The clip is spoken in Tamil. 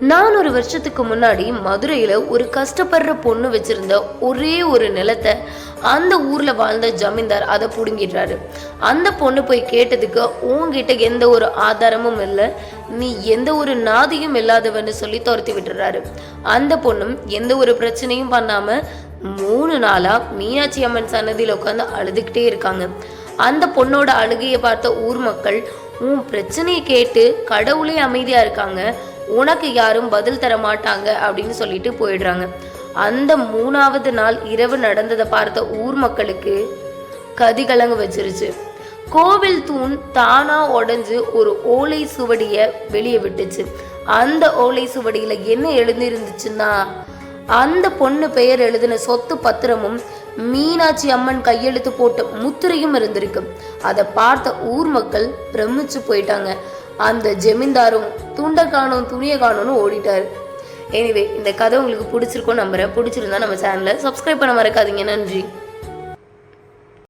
நான் ஒரு வருஷத்துக்கு முன்னாடி மதுரையில் ஒரு கஷ்டப்படுற பொண்ணு வச்சுருந்த ஒரே ஒரு நிலத்தை அந்த ஊரில் வாழ்ந்த ஜமீன்தார் அதை பிடுங்கிடுறாரு. அந்த பொண்ணு போய் கேட்டதுக்கு உங்ககிட்ட எந்த ஒரு ஆதாரமும் இல்லை நீ எந்த ஒரு நாதியும் இல்லாதவன்னு சொல்லி துரத்தி விட்டுறாரு. அந்த பொண்ணும் எந்த ஒரு பிரச்சனையும் பண்ணாமல் மூணு நாளாக மீனாட்சி அம்மன் சன்னதியில் உட்காந்து அழுதுகிட்டே இருக்காங்க. அந்த பொண்ணோட அழுகையை பார்த்த ஊர் மக்கள் உன் பிரச்சனையை கேட்டு கடவுளே அமைதியாக இருக்காங்க. உனக்கு யாரும் பதில் தர மாட்டாங்க அப்படின்னு சொல்லிட்டு போயிடுறாங்க. அந்த மூணாவது நாள் இரவு நடந்ததை பார்த்த ஊர் மக்களுக்கு கதிகலங்க வச்சிருச்சு. கோவில் தூண் தானா உடைஞ்சு ஒரு ஓலை சுவடியை வெளியே விட்டுச்சு. அந்த ஓலை சுவடியில என்ன எழுந்திருந்துச்சுன்னா அந்த பொண்ணு பெயர் எழுதின சொத்து பத்திரமும் மீனாட்சி அம்மன் கையெழுத்து போட்ட முத்திரையும் இருந்திருக்கு. அதை பார்த்த ஊர் மக்கள் பிரமிச்சு போயிட்டாங்க. அந்த ஜெமீன்தாரும் துண்டை காணும் துணியை காணும்னு ஓடிட்டார். எனிவே இந்த கதை உங்களுக்கு பிடிச்சிருக்கோம் நம்புறேன். பிடிச்சிருந்தா நம்ம சேனலை சப்ஸ்கிரைப் பண்ண மறக்காதீங்க. நன்றி.